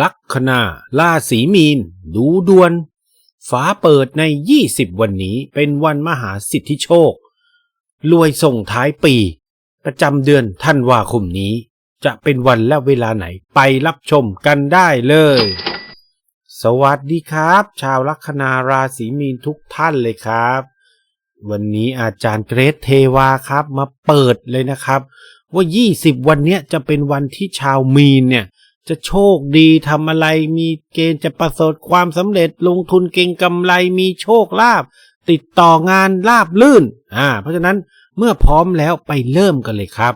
ลัคนาราศีมีน ดูดวน ฟ้าเปิดใน 20 วันนี้เป็นวันมหาสิทธิโชค รวยส่งท้ายปี ประจำเดือนธันวาคมนี้ จะเป็นวันและเวลาไหนไปรับชมกันได้เลย สวัสดีครับ ชาวลัคนาราศีมีนทุกท่านเลยครับ วันนี้อาจารย์เกรทเทวาครับมาเปิดเลยนะครับ ว่า 20 วันนี้จะเป็นวันที่ชาวมีนเนี่ย จะโชคดีทำอะไรมีเกณฑ์จะประสบความสำเร็จลงทุนเก่งกำไรมีโชคลาภติดต่องานลาบลื่น อ่า เพราะฉะนั้นเมื่อพร้อมแล้วไปเริ่มกันเลยครับ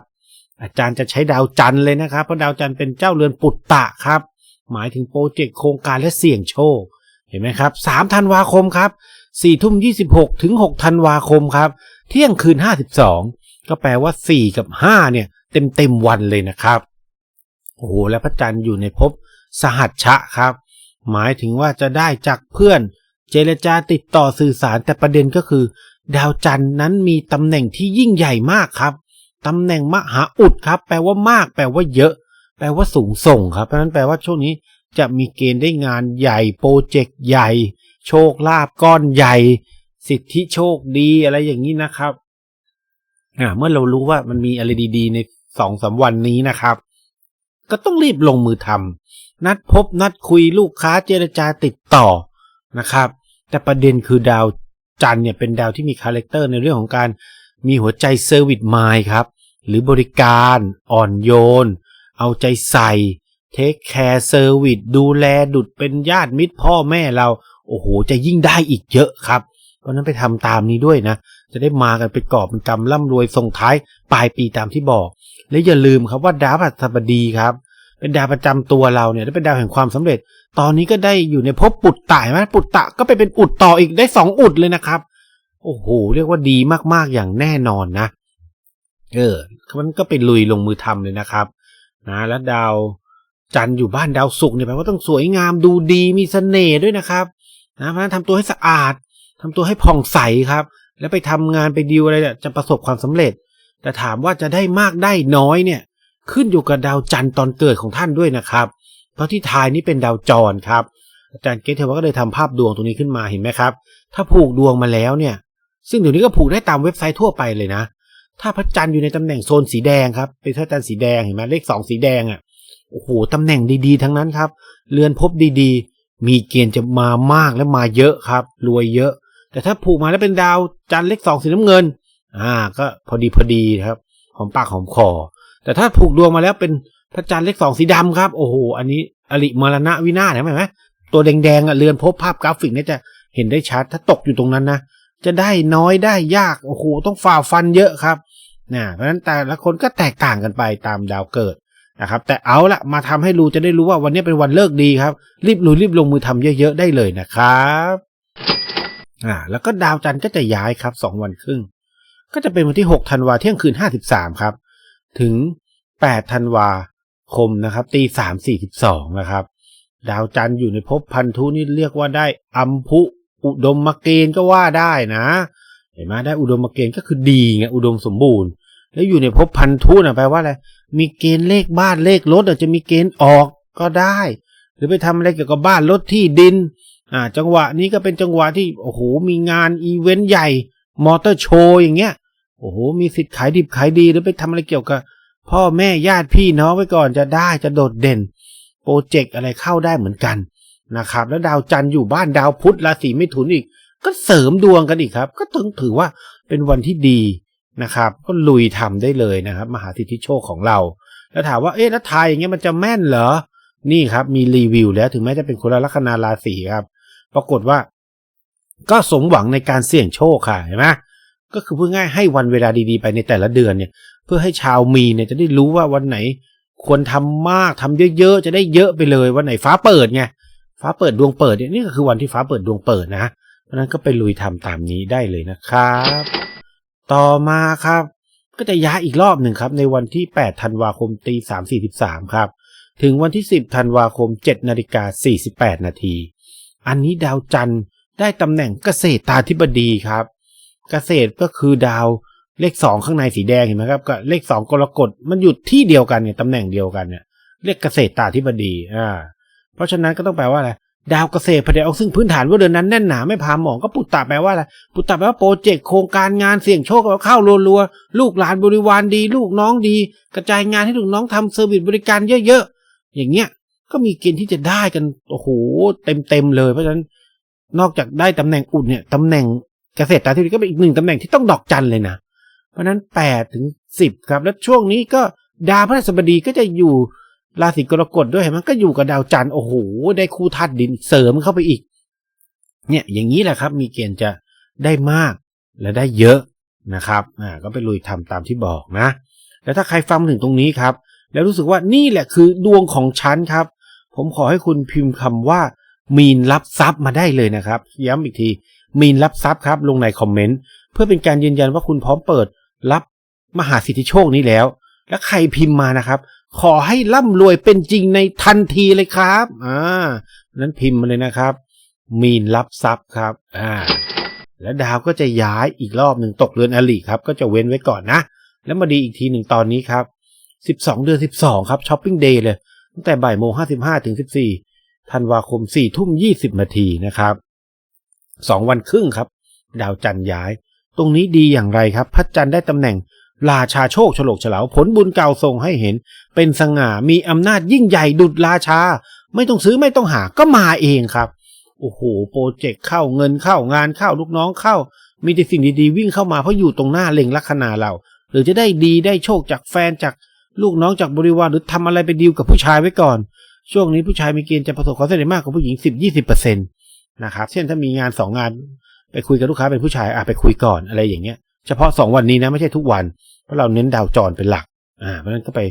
อาจารย์จะใช้ดาวจันทร์เลยนะครับ เพราะดาวจันทร์เป็นเจ้าเรือนปุตตะครับ หมายถึงโปรเจกต์โครงการและเสี่ยงโชค เห็นไหมครับ3ธันวาคมครับ4ทุ่ม26ถึง6ธันวาคมครับ เที่ยงคืน52ก็แปลว่า4กับ5เนี่ย เต็มเต็มวันเลยนะครับ โอ้โหและพระจันทร์อยู่ในภพสหัชชะครับ หมายถึงว่าจะได้จากเพื่อน เจรจาติดต่อสื่อสารแต่ประเด็นก็คือ ดาวจันทร์นั้นมีตำแหน่งที่ยิ่งใหญ่มากครับตำแหน่งมหาอุดครับ แปลว่ามาก แปลว่าเยอะ แปลว่าสูงส่งครับเพราะฉะนั้นแปลว่าช่วงนี้จะมีเกณฑ์ได้งานใหญ่โปรเจกต์ใหญ่ โชคลาภก้อนใหญ่ สิทธิโชคดีอะไรอย่างนี้นะครับอ่าเมื่อเรารู้ว่ามันมีอะไรดี ๆ ในสองสามวันนี้นะครับ ก็ต้องรีบลงมือทำนัดพบนัดคุยลูกค้าเจรจาติดต่อนะครับ แต่ประเด็นคือดาวจันเนี่ยเป็นดาวที่มีคาแรคเตอร์ในเรื่องของการมีหัวใจเซอร์วิสไมายครับ หรือบริการอ่อนโยน เอาใจใส่เทคแคร์เซอร์วิสดูแลดุดเป็นญาติมิตรพ่อแม่เรา โอ้โห จะยิ่งได้อีกเยอะครับ เพราะนั้นไปทำตามนี้ด้วยนะ จะได้มากันเป็นกอบเป็นกำร่ำรวยส่งท้ายปลายปีตามที่บอก และอย่าลืมครับว่าดาวพฤหัสบดีครับ เป็นดาวประจำตัวเราเนี่ยและเป็นดาวแห่งความสำเร็จ ตอนนี้ก็ได้อยู่ในภพปุตตะเห็นไหมปุตตะก็ไปเป็นอุดต่ออีกได้สองอุดเลยนะครับ โอ้โห เรียกว่าดีมากๆอย่างแน่นอนนะ เออมันก็ไปลุยลงมือทำเลยนะครับ นะ แล้วดาวจันทร์อยู่บ้านดาวศุกร์เนี่ยแปลว่าต้องสวยงามดูดีมีเสน่ห์ด้วยนะครับนะเพราะฉะนั้นทำตัวให้สะอาด ทำตัวให้ผ่องใสครับ แล้วไปทำงานไปดีลอะไรเนี่ยจะประสบความสำเร็จ แต่ถามว่าจะได้มากได้น้อยเนี่ย ขึ้นอยู่กับดาวจันทร์ตอนเกิดของท่านด้วยนะครับ เพราะที่ทายนี่เป็นดาวจรครับ อาจารย์เกตเทวก็เลยทำภาพดวงตรงนี้ขึ้นมาเห็นไหมครับ ถ้าผูกดวงมาแล้วเนี่ย ซึ่งเดี๋ยวนี้ก็ผูกได้ตามเว็บไซต์ทั่วไปเลยนะ ถ้าพระจันทร์อยู่ในตำแหน่งโซนสีแดงครับ เป็นพระจันทร์สีแดงเห็นไหมเลขสองสีแดงอะโอ้โหตำแหน่งดีๆ ทั้งนั้นครับ เรือนภพดีๆ มีเกณฑ์จะมามากและมาเยอะครับ รวยเยอะ แต่ถ้าผูกมาแล้วเป็นดาวจันทร์เลขสองสีน้ำเงิน อ่า ก็พอดีพอดีครับหอมปากหอมคอแต่ถ้าผูกดวงมาแล้วเป็นพระจันทร์เลขสองสีดำครับ โอ้โห อันนี้อริมรณะวินาศเห็นไหมตัวแดงๆอะเรือนภพภาพกราฟิกเนี่ยจะเห็นได้ชัด ถ้าตกอยู่ตรงนั้นนะจะได้น้อยได้ยากโอ้โหต้องฝ่าฟันเยอะครับนะเพราะฉะนั้นแต่ละคนก็แตกต่างกันไปตามดาวเกิดนะครับ แต่เอาละมาทำให้รู้จะได้รู้ว่าวันนี้เป็นวันเลิกดีครับ รีบลุยรีบลงมือทำเยอะๆได้เลยนะครับ อ่า แล้วก็ดาวจันทร์ก็จะย้ายครับสองวันครึ่ง ก็จะเป็นวันที่6ธันวาเที่ยงคืน53ครับ ถึง8ธันวาคมนะครับตีสามสี่สิบสองนะครับ ดาวจันทร์อยู่ในภพพันธุนี่เรียกว่าได้อัมพุอุดมมเกณฑ์ก็ว่าได้นะ เห็นไหมได้อุดมมเกณฑ์ก็คือดีไงอุดมสมบูรณ์ แล้วอยู่ในภพพันธุนะแปลว่าอะไรมีเกณฑ์เลขบ้านเลขรถอาจจะมีเกณฑ์ออกก็ได้ หรือไปทำอะไรเกี่ยวกับบ้านรถที่ดิน อ่า จังหวะนี้ก็เป็นจังหวะที่โอ้โหมีงานอีเวนต์ใหญ่มอเตอร์โชว์อย่างเงี้ยโอ้โหมีสิทธิ์ขายดิบขายดีหรือไปทำอะไรเกี่ยวกับ พ่อแม่ญาติพี่น้องไว้ก่อนจะได้จะโดดเด่น โปรเจกต์อะไรเข้าได้เหมือนกันนะครับ แล้วดาวจันทร์อยู่บ้านดาวพุธราศีไมิถุนอีก ก็เสริมดวงกันอีกครับ ก็ถึงถือว่าเป็นวันที่ดีนะครับ ก็ลุยทำได้เลยนะครับ มหาสิทธิโชคของเรา แล้วถามว่าเอ๊ะแล้วทายอย่างเงี้ยมันจะแม่นเหรอนี่ครับ มีรีวิวแล้วถึงแม้จะเป็นคนละลัคนาราศีครับ ปรากฏว่า ก็สมหวังในการเสี่ยงโชคค่ะเห็นไหมก็คือเพื่อง่ายให้วันเวลาดีๆไปในแต่ละเดือนเนี่ย เพื่อให้ชาวมีเนี่ยจะได้รู้ว่าวันไหน ควรทำมากทำเยอะๆจะได้เยอะไปเลยวันไหนฟ้าเปิดไงฟ้าเปิดดวงเปิดเนี่ยนี่ก็คือวันที่ฟ้าเปิดดวงเปิดนะเพราะนั้นก็ไปลุยทำตามนี้ได้เลยนะครับ ต่อมาครับ ก็จะย้ายอีกรอบหนึ่งครับ ในวันที่8ธันวาคมตีสามสี่สิบสามครับ ถึงวันที่ 10ธันวาคม7นาฬิกา48นาที อันนี้ดาวจันทร์ได้ตำแหน่งเกษตรตาธิบดีครับ เกษตรก็คือดาวเลขสองข้างในสีแดงเห็นไหมครับกับเลขสองกรกฎมันอยู่ที่เดียวกันเนี่ยตำแหน่งเดียวกันเนี่ยเรียกเกษตรตาธิบดีอ่าเพราะฉะนั้นก็ต้องแปลว่าอะไรดาวเกษตรพอดีเอาซึ่งพื้นฐานว่าเดือนนั้นแน่นหนาไม่พาหมองก็ปุตตะแปลว่าอะไรปุตตะแปลว่าโปรเจกต์โครงการงานเสี่ยงโชคเข้ารัวๆลูกหลานบริวารดี ลูกน้องดี กระจายงานให้ลูกน้องทำเซอร์วิสบริการเยอะๆอย่างเงี้ย ก็มีเกณฑ์ที่จะได้กันโอ้โหเต็มๆเลย เพราะฉะนั้นนอกจากได้ตำแหน่งอุ่นเนี่ยตำแหน่งเกษตรตาธิบดีก็เป็นอีกหนึ่งตำแหน่งที่ต้องดอกจันเลยนะ เพราะนั้นแปดถึงสิบครับ แล้วช่วงนี้ก็ดาวพฤหัสบดีก็จะอยู่ราศีกรกฎด้วยเห็นไหมก็อยู่กับดาวจันทร์โอ้โห ได้คู่ธาตุดินเสริมเข้าไปอีก เนี่ยอย่างนี้แหละครับ มีเกณฑ์จะได้มากและได้เยอะนะครับอ่าก็ไปลุยทำตามที่บอกนะ แล้วถ้าใครฟังถึงตรงนี้ครับ แล้วรู้สึกว่านี่แหละคือดวงของฉันครับ ผมขอให้คุณพิมพ์คำว่า มีนรับทรัพย์มาได้เลยนะครับ ย้ำอีกที มีนรับทรัพย์ครับ ลงในคอมเมนต์เพื่อเป็นการยืนยันว่าคุณพร้อมเปิดรับมหาสิทธิโชคนี้แล้ว และใครพิมพ์มานะครับ ขอให้ร่ำรวยเป็นจริงในทันทีเลยครับอ่านั้นพิมพ์มาเลยนะครับ มีนรับทรัพย์ครับอ่าแล้วดาวก็จะย้ายอีกรอบหนึ่งตกเรือนอลิครับ ก็จะเว้นไว้ก่อนนะ แล้วมาดีอีกทีหนึ่งตอนนี้ครับ 12 เดือน 12 ครับช้อปปิ้งเดย์เลย ตั้งแต่บ่ายโมง55ถึง14ธันวาคม4ทุ่ม20นาทีนะครับ2วันครึ่งครับ ดาวจันทร์ย้าย ตรงนี้ดีอย่างไรครับ พระจันทร์ได้ตำแหน่งราชาโชคฉลกเฉลาผลบุญเก่าส่งให้เห็น เป็นสง่ามีอำนาจยิ่งใหญ่ดุดราชา ไม่ต้องซื้อไม่ต้องหาก็มาเองครับ โอ้โห โปรเจกต์เข้าเงินเข้างานเข้าลูกน้องเข้า มีแต่สิ่งดีๆ วิ่งเข้ามาเพราะอยู่ตรงหน้าเล็งลัคนาเรา หรือจะได้ดีได้โชคจากแฟนจาก ลูกน้องจากบริวารหรือทำอะไรไปดีลกับผู้ชายไว้ก่อน ช่วงนี้ผู้ชายมีเกณฑ์จะประสบความสำเร็จมากกว่าผู้หญิง10-20%นะครับ เช่นถ้ามีงานสองงาน ไปคุยกับลูกค้าเป็นผู้ชายอะไปคุยก่อนอะไรอย่างเงี้ย เฉพาะสองวันนี้นะไม่ใช่ทุกวัน เพราะเราเน้นดาวจรเป็นหลัก อ่าเพราะฉะนั้นก็ไป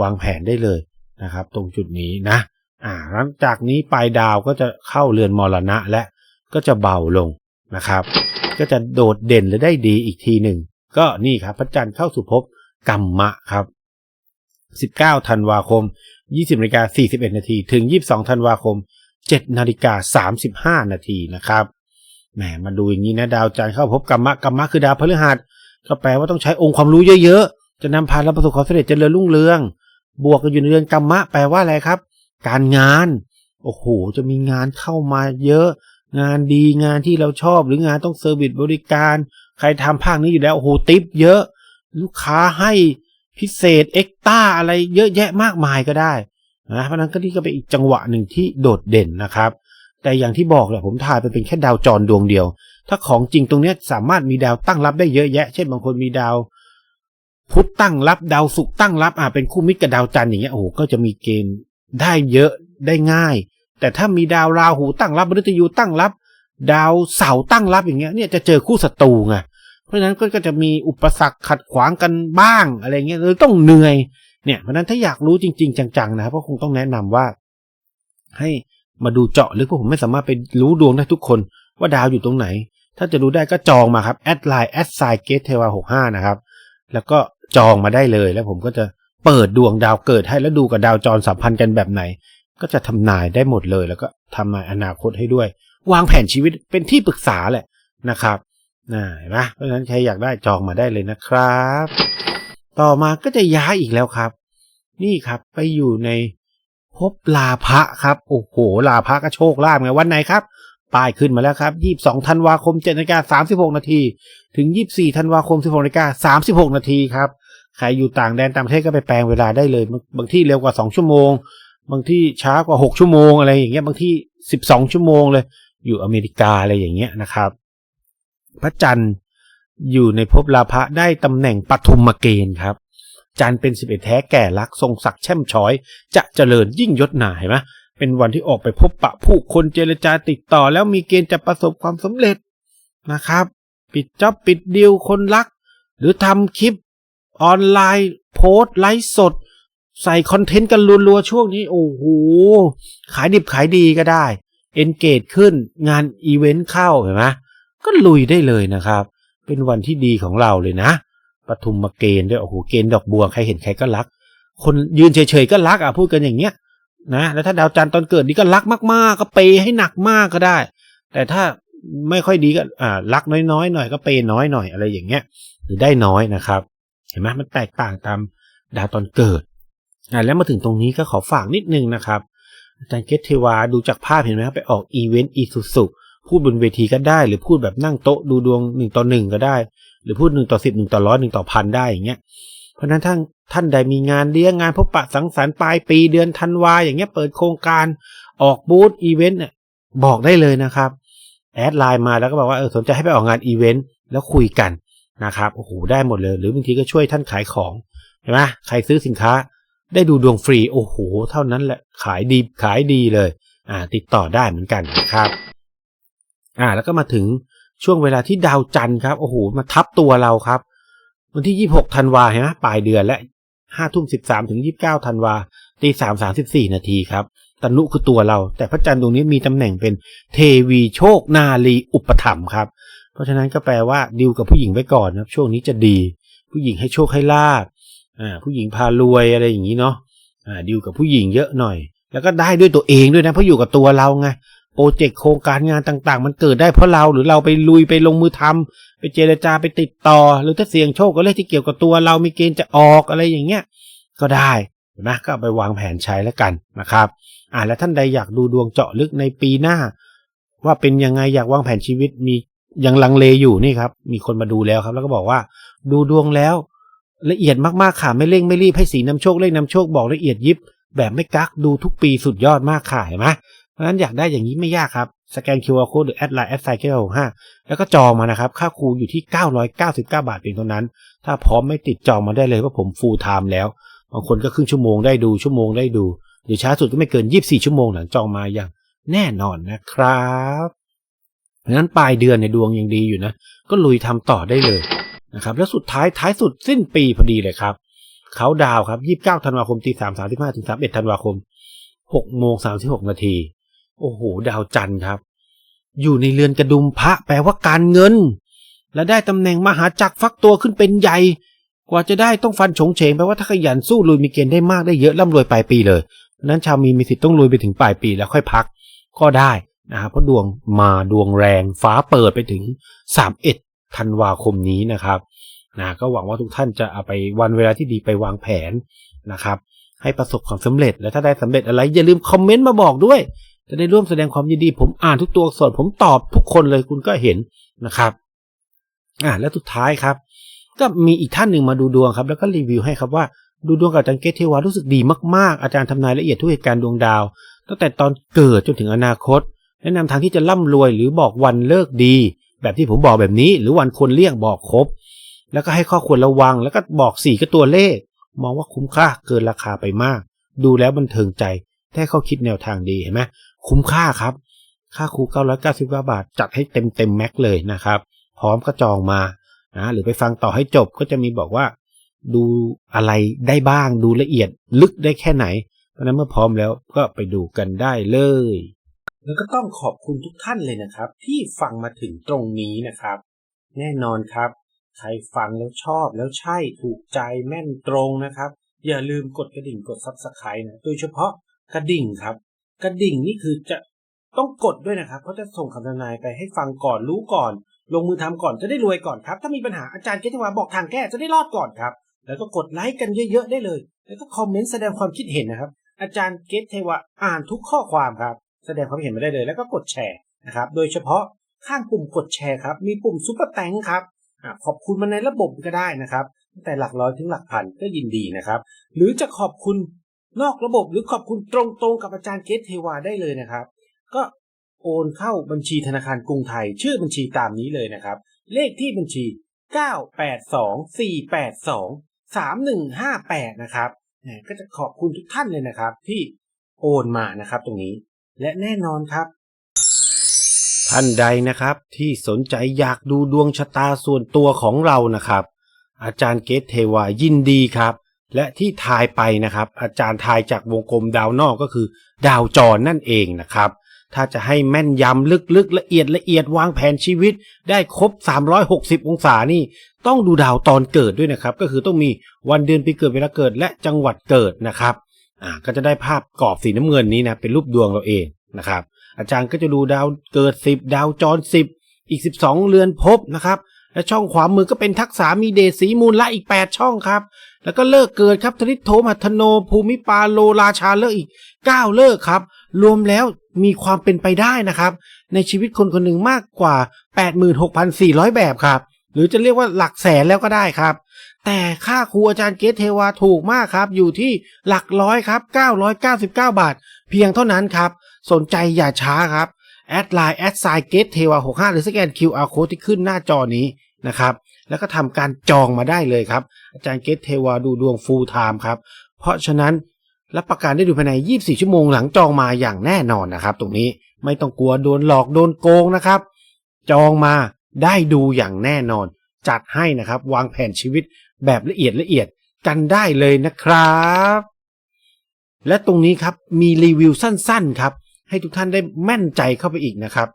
วางแผนได้เลยนะครับ ตรงจุดนี้นะ อ่าหลังจากนี้ปลายดาวก็จะเข้าเรือนมรณะและก็จะเบาลงนะครับ ก็จะโดดเด่นและได้ดีอีกทีหนึ่งก็นี่ครับพระจันทร์เข้าสู่ภพกรรมะครับ 19ธันวาคม 20นาฬิกา41นาทีถึง 22ธันวาคม 7นาฬิกา35นาทีนะครับแหมมาดูอย่างนี้นะดาวจันทร์เข้าพบกรรมะกรรมะคือดาวพฤหัสก็แปลว่าต้องใช้องค์ความรู้เยอะๆ จะนำพาเราประสบความสำเร็จเจริญรุ่งเรือง บวกกันอยู่ในเรือนกรรมะแปลว่าอะไรครับ การงานโอ้โหจะมีงานเข้ามาเยอะ งานดีงานที่เราชอบหรืองานต้องเซอร์วิสบริการ ใครทำภาคนี้อยู่แล้วโอ้โหติปเยอะ ลูกค้าให้ พิเศษเอ็กต้าอะไรเยอะแยะมากมายก็ได้นะเพราะนั้นก็นี่ก็เป็นอีกจังหวะหนึ่งที่โดดเด่นนะครับ แต่อย่างที่บอกแหละผมถ่ายไปเป็นแค่ดาวจรดวงเดียว ถ้าของจริงตรงนี้สามารถมีดาวตั้งรับได้เยอะแยะ เช่นบางคนมีดาว พุธตั้งรับ ดาวศุกร์ตั้งรับอ่าเป็นคู่มิตรกับดาวจันทร์อย่างเงี้ยโอ้โหก็จะมีเกณฑ์ได้เยอะได้ง่าย แต่ถ้ามีดาวราหูตั้งรับมฤตยูตั้งรับ ดาวเสาร์ตั้งรับอย่างเงี้ยเนี่ยจะเจอคู่ศัตรูไง เพราะฉะนั้นก็จะมีอุปสรรคขัดขวางกันบ้างอะไรเงี้ยเลยต้องเหนื่อย เนี่ยเพราะนั้นถ้าอยากรู้จริง ๆ จังๆนะครับก็คงต้องแนะนำว่า ให้มาดูเจาะลึกเพราะผมไม่สามารถไปรู้ดวงได้ทุกคนว่าดาวอยู่ตรงไหน ถ้าจะรู้ได้ก็จองมาครับแอดไลน์แอดไซเกตเทวาหกห้านะครับแล้วก็จองมาได้เลยแล้วผมก็จะเปิดดวงดาวเกิดให้แล้วดูกับดาวจรสัมพันธ์กันแบบไหน ก็จะทำนายได้หมดเลย แล้วก็ทำนายอนาคตให้ด้วย วางแผนชีวิตเป็นที่ปรึกษาแหละนะครับ นะเห็นไหมเพราะฉะนั้นใครอยากได้จองมาได้เลยนะครับ ต่อมาก็จะย้ายอีกแล้วครับ นี่ครับไปอยู่ในภพลาภะครับโอ้โหลาภะก็โชคลาภไงวันไหนครับป้ายขึ้นมาแล้วครับ 22 ธันวาคม7นาฬิกา36 นาที ถึง 24 ธันวาคม 16นาฬิกา36 นาทีครับ ใครอยู่ต่างแดนต่างประเทศก็ไปแปลงเวลาได้เลย บางบางที่เร็วกว่า 2 ชั่วโมง บางที่ช้ากว่า 6 ชั่วโมงอะไรอย่างเงี้ย บางที่ 12 ชั่วโมงเลย อยู่อเมริกาอะไรอย่างเงี้ยนะครับ พระจันทร์อยู่ในภพลาภะได้ตำแหน่งปฐุมเกณฑ์ครับ จันทร์เป็นสิบเอ็ดแท้แก่รักทรงศักดิ์แช่มช้อย จะเจริญยิ่งยศหนาเห็นไหมเป็นวันที่ออกไปพบปะผู้คนเจรจาติดต่อ แล้วมีเกณฑ์จะประสบความสำเร็จนะครับ ปิดจ็อบปิดดีลคนรัก หรือทำคลิป ออนไลน์ โพสต์ไลฟ์สด ใส่คอนเทนต์กันรัวๆช่วงนี้ โอ้โห ขายดิบขายดีก็ได้ เอนเกจขึ้นงานอีเวนต์เข้าเห็นไหม ก็ลุยได้เลยนะครับ เป็นวันที่ดีของเราเลยนะปทุมมาเกณฑ์ด้วยโอ้โหเกณฑ์ดอกบัวใครเห็นใครก็รัก คนยืนเฉยๆก็รักอะพูดกันอย่างเงี้ยนะแล้วถ้าดาวจันทร์ตอนเกิดนี่ก็รักมากๆ ก็เปย์ให้หนักมากก็ได้ แต่ถ้าไม่ค่อยดีก็อ่ารักน้อยๆหน่อยก็เปย์น้อยหน่อยอะไรอย่างเงี้ย หรือได้น้อยนะครับ เห็นไหมมันแตกต่างตามดาวตอนเกิดอ่าแล้วมาถึงตรงนี้ก็ขอฝากนิดนึงนะครับอาจารย์เกตเทวาดูจากภาพเห็นไหมครับไปออกอีเวนต์อีสุสุ พูดบนเวทีก็ได้ หรือพูดแบบนั่งโต๊ะดูดวงหนึ่งต่อหนึ่งก็ได้ หรือพูดหนึ่งต่อสิบหนึ่งต่อร้อยหนึ่งต่อพันได้อย่างเงี้ยเพราะฉะนั้นท่านท่านใดมีงานเลี้ยงงานพบปะสังสรรค์ปลายปีเดือนธันวาอย่างเงี้ยเปิดโครงการออกบูธอีเวนต์เนี่ยบอกได้เลยนะครับ แอดไลน์มาแล้วก็บอกว่าเออสนใจให้ไปออกงานอีเวนต์แล้วคุยกันนะครับโอ้โหได้หมดเลย หรือบางทีก็ช่วยท่านขายของเห็นไหมใครซื้อสินค้าได้ดูดวงฟรีโอ้โห เท่านั้นแหละขายดีขายดีเลย อ่า ติดต่อได้เหมือนกันนะครับ อ่า แล้วก็มาถึงช่วงเวลาที่ดาวจันทร์ครับโอ้โหมาทับตัวเราครับ วันที่26ธันวาเห็นไหมปลายเดือนและ5ทุ่ม13ถึง29ธันวาตี3 34นาทีครับตนุคือตัวเรา แต่พระจันทร์ตรงนี้มีตำแหน่งเป็นเทวีโชคนาลีอุปถัมภ์ครับ เพราะฉะนั้นก็แปลว่าดิวกับผู้หญิงไว้ก่อนนะครับ ช่วงนี้จะดี ผู้หญิงให้โชคให้ลาบอ่าผู้หญิงพารวยอะไรอย่างนี้เนาะอ่าดิวกับผู้หญิงเยอะหน่อย แล้วก็ได้ด้วยตัวเองด้วยนะเพราะอยู่กับตัวเราไง โปรเจกต์โครงการงานต่างๆ มันเกิดได้เพราะเราหรือเราไปลุยไปลงมือทำไปเจรจาไปติดต่อ หรือถ้าเสี่ยงโชคก็เลขที่เกี่ยวกับตัวเรามีเกณฑ์จะออกอะไรอย่างเงี้ยก็ได้นะก็ไปวางแผนใช้แล้วกันนะครับอ่าแล้วท่านใดอยากดูดวงเจาะลึกในปีหน้า ว่าเป็นยังไงอยากวางแผนชีวิตมียังลังเลอยู่นี่ครับ มีคนมาดูแล้วครับ แล้วก็บอกว่า ดูดวงแล้ว ละเอียดมากๆค่ะไม่เร่งไม่รีบให้สีนำโชคเลขนำโชคบอกละเอียดยิบ แบบไม่กักดูทุกปีสุดยอดมากค่ะเห็นไหม เพราะฉะนั้นอยากได้อย่างนี้ไม่ยากครับ สแกน QR code หรือแอดไลน์แอดไซน์เก้าห้าแล้วก็จองมานะครับ ค่าครูอยู่ที่ 999 บาทเพียงเท่านั้น ถ้าพร้อมไม่ติดจองมาได้เลยว่าผมฟูลไทม์แล้ว บางคนก็ครึ่งชั่วโมงได้ดูชั่วโมงได้ดู หรือช้าสุดก็ไม่เกิน 24 ชั่วโมงหลังจองมาอย่างแน่นอนนะครับเพราะฉะนั้นปลายเดือนในดวงยังดีอยู่นะ ก็ลุยทำต่อได้เลยนะครับ แล้วสุดท้ายท้ายสุดสิ้นปีพอดีเลยครับเขาดาวครับ 29 ธันวาคมตี3 35ถึง31ธันวาคม6โมง36 นาที โอ้โห ดาวจันทร์ครับ อยู่ในเรือนกระดุมพระแปลว่าการเงิน และได้ตำแหน่งมหาจักรฟักตัวขึ้นเป็นใหญ่ กว่าจะได้ต้องฟันฉงเฉงแปลว่าถ้าขยันสู้ลุยมีเกณฑ์ได้มากได้เยอะร่ำรวยปลายปีเลยเพราะนั้นชาวมีมีสิทธิ์ต้องลุยไปถึงปลายปีแล้วค่อยพักก็ได้นะครับเพราะดวงมาดวงแรงฟ้าเปิดไปถึง 31ธันวาคมนี้นะครับนะก็หวังว่าทุกท่านจะเอาไปวันเวลาที่ดีไปวางแผนนะครับ ให้ประสบความสำเร็จและถ้าได้สำเร็จอะไรอย่าลืมคอมเมนต์มาบอกด้วย จะได้ร่วมแสดงความยินดี ผมอ่านทุกตัวอักษรผมตอบทุกคนเลยคุณก็เห็นนะครับ อ่าและสุดท้ายครับ ก็มีอีกท่านหนึ่งมาดูดวงครับ แล้วก็รีวิวให้ครับว่าดูดวงกับอาจารย์เกตเทวารู้สึกดีมากๆ อาจารย์ทำนายละเอียดทุกเหตุการณ์ดวงดาว ตั้งแต่ตอนเกิดจนถึงอนาคต แนะนำทางที่จะร่ำรวยหรือบอกวันเลิกดี แบบที่ผมบอกแบบนี้ หรือวันควรเลี่ยงบอกครบ แล้วก็ให้ข้อควรระวัง แล้วก็บอกสี่ก็ตัวเลข มองว่าคุ้มค่าเกินราคาไปมาก ดูแล้วบันเทิงใจถ้เขาคิดแนวทางดีเห็นไหม คุ้มค่าครับ ค่าครู999บาท จัดให้เต็มเต็มแม็กเลยนะครับ พร้อมก็จองมานะหรือไปฟังต่อให้จบก็จะมีบอกว่า ดูอะไรได้บ้างดูละเอียดลึกได้แค่ไหน เพราะนั้นเมื่อพร้อมแล้วก็ไปดูกันได้เลยแล้วก็ต้องขอบคุณทุกท่านเลยนะครับ ที่ฟังมาถึงตรงนี้นะครับ แน่นอนครับ ใครฟังแล้วชอบแล้วใช่ถูกใจแม่นตรงนะครับ อย่าลืมกดกระดิ่งกดซับสไครต์นะโดยเฉพาะกระดิ่งครับ กระดิ่งนี่คือจะต้องกดด้วยนะครับเพราะจะส่งคำทำนายไปให้ฟังก่อนรู้ก่อน ลงมือทำก่อนจะได้รวยก่อนครับ ถ้ามีปัญหาอาจารย์เกติวาบอกทางแก้จะได้รอดก่อนครับ แล้วก็กดไลค์กันเยอะๆได้เลย แล้วก็คอมเมนต์แสดงความคิดเห็นนะครับ อาจารย์เกตเทวะอ่านทุกข้อความครับ แสดงความเห็นมาได้เลย แล้วก็กดแชร์นะครับ โดยเฉพาะข้างปุ่มกดแชร์ครับมีปุ่มซุปเปอร์แตงครับอขอบคุณมาในระบบก็ได้นะครับแต่หลักร้อยถึงหลักพันก็ยินดีนะครับ หรือจะขอบคุณ นอกระบบหรือขอบคุณตรงๆกับอาจารย์เกตเทวาได้เลยนะครับ ก็โอนเข้าบัญชีธนาคารกรุงไทย ชื่อบัญชีตามนี้เลยนะครับ เลขที่บัญชี 982-482-3158 นะครับก็จะขอบคุณทุกท่านเลยนะครับ ที่โอนมานะครับตรงนี้ และแน่นอนครับ ท่านใดนะครับที่สนใจอยากดูดวงชะตาส่วนตัวของเรานะครับ อาจารย์เกตเทวายินดีครับ และที่ทายไปนะครับ อาจารย์ทายจากวงกลมดาวนอกก็คือ ดาวจรนั่นเองนะครับ ถ้าจะให้แม่นยำลึกๆ ละเอียดละเอียดวางแผนชีวิต ได้ครบ 360 องศานี่ ต้องดูดาวตอนเกิดด้วยนะครับ ก็คือต้องมีวันเดือนปีเกิดเวลาเกิดและจังหวัดเกิดนะครับอ่าก็จะได้ภาพกรอบสีน้ำเงินนี้นะเป็นรูปดวงเราเองนะครับ อาจารย์ก็จะดูดาวเกิด 10 ดาวจร 10 อีก 12 เรือนภพนะครับและช่องขวามือก็เป็นทักษะมีเดชสีมูลละอีก 8 ช่องครับ แล้วก็เลิกเกิดครับทริตโทมัทโน ภูมิปาโลราชาเลิกอีก 9 เลิกครับ รวมแล้วมีความเป็นไปได้นะครับ ในชีวิตคนคนหนึ่งมากกว่า 86,400 แบบครับ หรือจะเรียกว่าหลักแสนแล้วก็ได้ครับ แต่ค่าครูอาจารย์เกตเทวาถูกมากครับ อยู่ที่หลักร้อยครับ 999 บาท เพียงเท่านั้นครับ สนใจอย่าช้าครับแอดไลน์แอดไซเกตเทวา65หรือสแกน QR code ที่ขึ้นหน้าจอนี้นะครับ แล้วก็ทำการจองมาได้เลยครับ อาจารย์เกตเทวาดูดวงฟูลไทม์ครับ เพราะฉะนั้นรับประกันได้ดูภายใน 24 ชั่วโมงหลังจองมาอย่างแน่นอนนะครับ ตรงนี้ไม่ต้องกลัวโดนหลอกโดนโกงนะครับ จองมาได้ดูอย่างแน่นอน จัดให้นะครับ วางแผนชีวิตแบบละเอียดละเอียดกันได้เลยนะครับ และตรงนี้ครับมีรีวิวสั้นๆครับ ให้ทุกท่านได้แม่นใจเข้าไปอีกนะครับ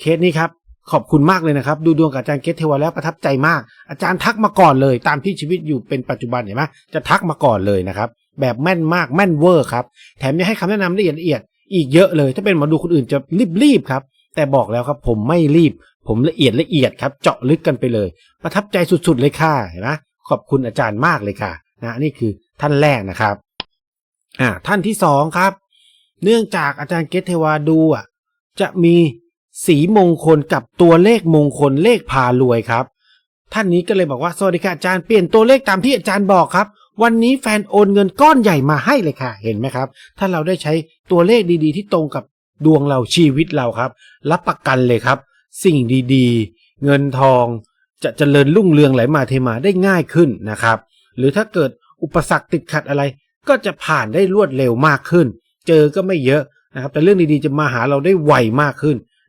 เคสนี้ครับ ขอบคุณมากเลยนะครับ ดูดวงกับอาจารย์เกตเทวาแล้วประทับใจมาก อาจารย์ทักมาก่อนเลย ตามที่ชีวิตอยู่เป็นปัจจุบันเห็นไหมจะทักมาก่อนเลยนะครับ แบบแม่นมากแม่นเวอร์ครับแถมยังให้คำแนะนำละเอียดละเอียดอีกเยอะเลย ถ้าเป็นหมาดูคนอื่นจะรีบๆครับ แต่บอกแล้วครับผมไม่รีบ ผมละเอียดละเอียดครับ เจาะลึกกันไปเลย ประทับใจสุดๆเลยค่ะเห็นไหมขอบคุณอาจารย์มากเลยค่ะนะนี่คือท่านแรกนะครับอ่าท่านที่สองครับ เนื่องจากอาจารย์เกตเทวาดูอะจะมี สีมงคลกับตัวเลขมงคลเลขพารวยครับ ท่านนี้ก็เลยบอกว่าสวัสดีค่ะอาจารย์เปลี่ยนตัวเลขตามที่อาจารย์บอกครับ วันนี้แฟนโอนเงินก้อนใหญ่มาให้เลยค่ะ เห็นไหมครับ ถ้าเราได้ใช้ตัวเลขดีๆ ที่ตรงกับดวงเราชีวิตเราครับ รับประกันเลยครับ สิ่งดีๆ เงินทอง จะเจริญรุ่งเรืองไหลมาเทมาได้ง่ายขึ้นนะครับ หรือถ้าเกิดอุปสรรคติดขัดอะไร ก็จะผ่านได้รวดเร็วมากขึ้น เจอก็ไม่เยอะนะครับแต่เรื่องดีๆจะมาหาเราได้ไวมากขึ้น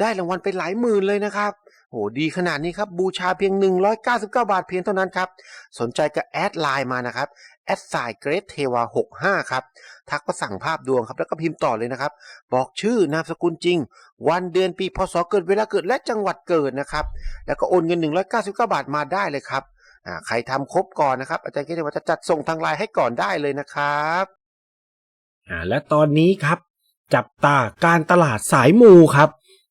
ได้รางวัลไปหลายหมื่นเลยนะครับโอ้ดีขนาดนี้ครับบูชาเพียง 199 บาทเพียงเท่านั้นครับ สนใจก็แอดไลน์มานะครับแอดไซเกรดเทวา65 ครับ ทักมาสั่งภาพดวงครับ แล้วก็พิมพ์ต่อเลยนะครับ บอกชื่อนามสกุลจริง วันเดือนปีพศเกิดเวลาเกิดและจังหวัดเกิดนะครับ แล้วก็โอนเงิน 199 บาทมาได้เลยครับอ่าใครทำครบก่อนนะครับ อาจารย์เกรดเทวาจะจัดส่งทางไลน์ให้ก่อนได้เลยนะครับอ่าและตอนนี้ครับ จับตาการตลาดสายมูครับ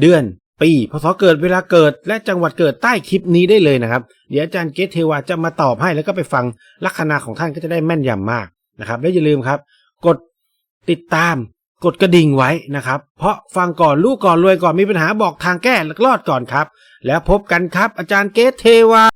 เดือน ปีพศเกิดเวลาเกิดและจังหวัดเกิดใต้คลิปนี้ได้เลยนะครับ เดี๋ยวอาจารย์เกตเทวาจะมาตอบให้แล้วก็ไปฟังลัคนาของท่านก็จะได้แม่นยำมากนะครับ และอย่าลืมครับ กดติดตามกดกระดิ่งไว้นะครับ เพราะฟังก่อนรู้ก่อนรวยก่อนมีปัญหาบอกทางแก้ลรอดก่อนครับ แล้วพบกันครับอาจารย์เกตเทวา